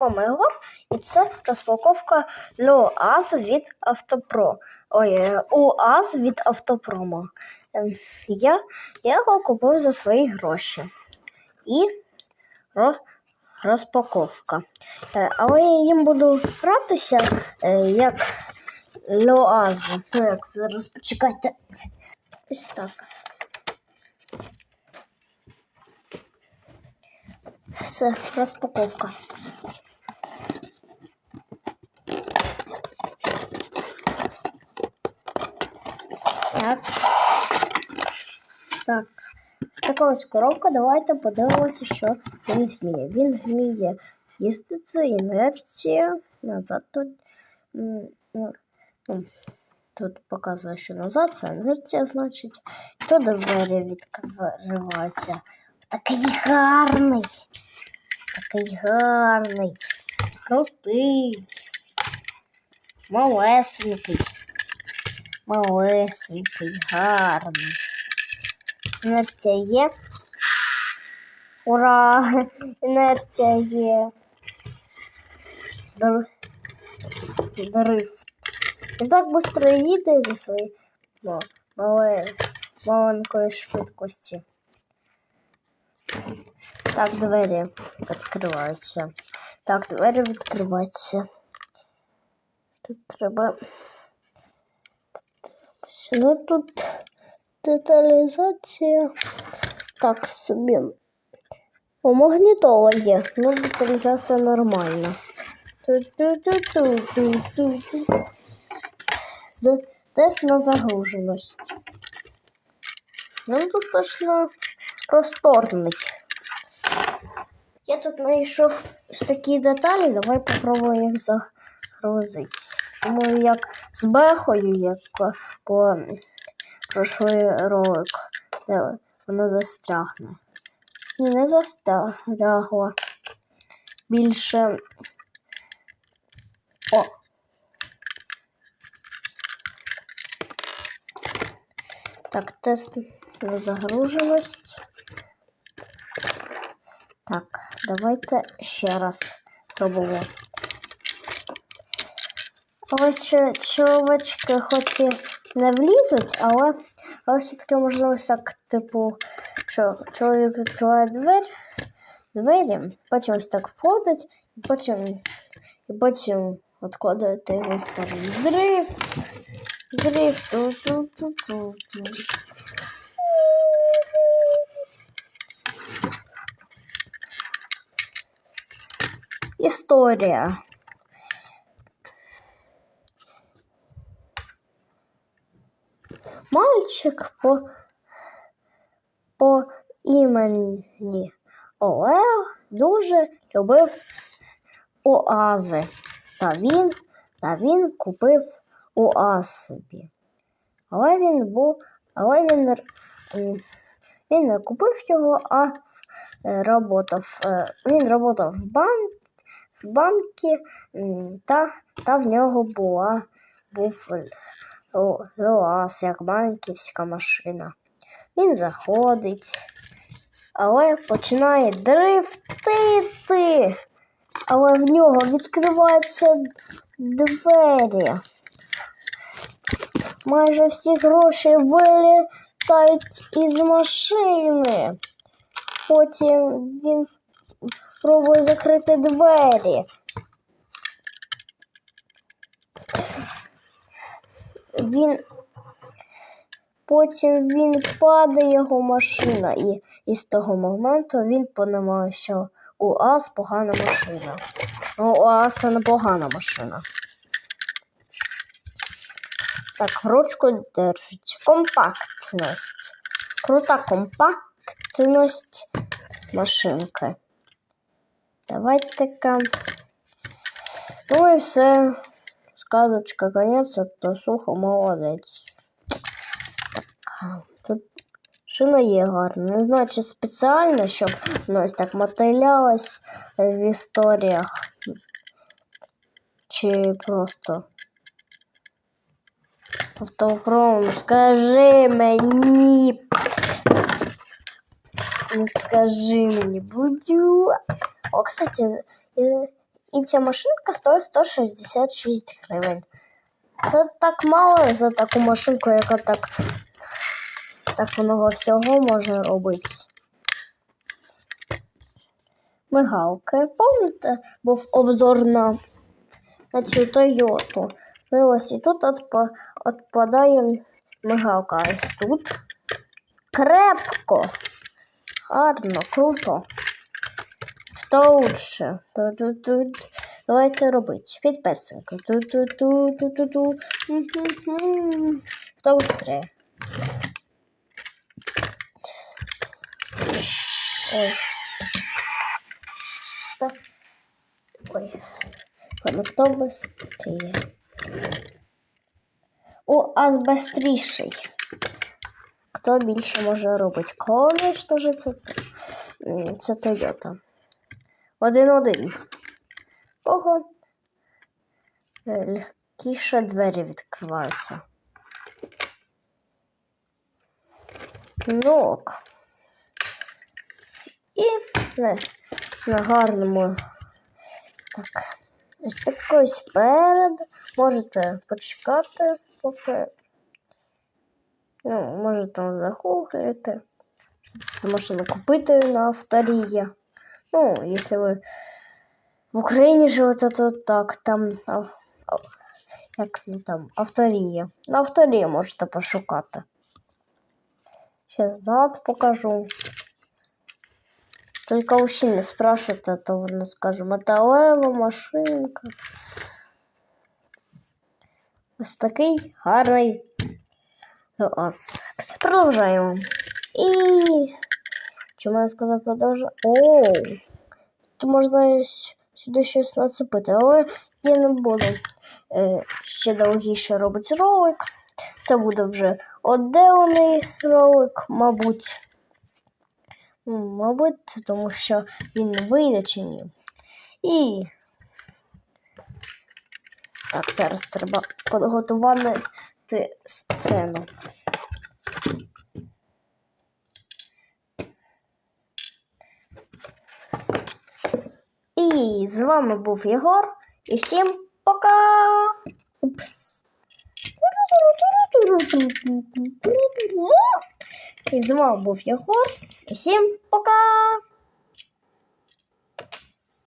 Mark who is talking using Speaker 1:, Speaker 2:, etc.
Speaker 1: Омегор, і це розпаковка ЛОАЗ від Автопро. Ой, е, УАЗ від Автопрому. Ем, Я, я його купив за свої гроші. І ро, розпаковка. Е, Але я їм буду гратися е, як ЛОАЗ. Так, зараз почекайте. Ось так. Все, розпаковка. Так. Так. Ось така ось коробка. Давайте подивимося, що він вміє. Він вміє їздити, інерція, назад тут. м, ну, ну, Тут показує, що назад це інерція, значить. Тут двері відкриваються. Такий гарний. Такий гарний. Крутий. Малесенький. Малесенький, гарний. Інерція є. Ура! Інерція є. Дар... Дрифт. Він так швидко їде за своєю ну, мале... маленької швидкості. Так, двері відкриваються. Так, двері відкриваються. Тут треба. Подивимося. Ну тут деталізація. Так собі. О, магнітола є. Ну, деталізація нормальна. Тест на загруженість. Ну, тут точно просторний. Я тут знайшов такі деталі, давай попробуємо їх загрузити. Думаю, як з бехою, як по прошлий ролик, вона застрягне. Ні, не застрягла. Більше. О! Так, тест на загруженість. Так, давайте ще раз пробуємо. Ось чоловічки хоч і не влізуть, але, але все-таки можна ось так, типу, що чоловік відкриває двері, двері, потім ось так входить, і потім, і потім відкладаєте його сторону. Дрифт! Дрифт! Історія. Мальчик по, по імені Олег дуже любив оази. Та він, та він купив оаз собі. Але він був, але він, він не купив його, а е, работав. е, Він работав в банк, в банки, та, та в нього була був О, ЛОАЗ, як банківська машина. Він заходить, але починає дрифтити. Але в нього відкриваються двері. Майже всі гроші вилітають із машини. Потім він пробує закрити двері. Він потім він падає його машина, і, і з того моменту він понімає, що УАЗ погана машина. Ну, УАЗ це не погана машина. Так, ручку держить. Компактність. Крута компактність машинки. Давайте-ка. Ну і все. Сказочка, конец, то сухо молодець. Так, тут шина є гарна. Не знаю, чи спеціально, щоб воно ось так мотилялось в історіях. Чи просто. Автопром, скажи мені. Не скажи мені, буду. О, кстати, я, І ця машинка стоїть 166 гривень. Це так мало за таку машинку, яка так, так много всього може робити. Мигалки. Пам'ятаєте, був обзор на, на цю Тойоту. Ну і ось і тут отпадає мигалка. А ось тут крепко. Гарно, круто. Хто лучше? Ту-ту-ту. Давайте робити. Підписанку. Ту-ту-ту-ту-ту-ту. Мгм. Хто быстрее? Ой. Так. Ой. Ладно, хто быстрее? О, ас быстріший. Хто більше може робити? Конечно же, це, м, це Toyota. Один-один. Ого. Легкіше двері відкриваються. Ну. І на, на гарному. Так. Ось такий сперед. Можете почекати, поки. Ну, можете там загуглити. Машину купити на авторії. Ну, якщо ви в Україні живете, то так, там, а, а, як він там, авторія. На авторії можете пошукати. Ще зад покажу. Тільки усі не спрашивайте, то вони скажуть, металева машинка. Ось такий гарний ось. Продовжаємо. І чому я сказав продовжуємо? Оу! то можна сюди щось нацепити, але я не буду е, ще довгіше робити ролик. Це буде вже отделений ролик, мабуть. Мабуть, тому що він вийде чи ні. І так, зараз треба підготувати сцену. І з вами був Єгор. І всім пока! Упс. І з вами був Єгор. І всім пока!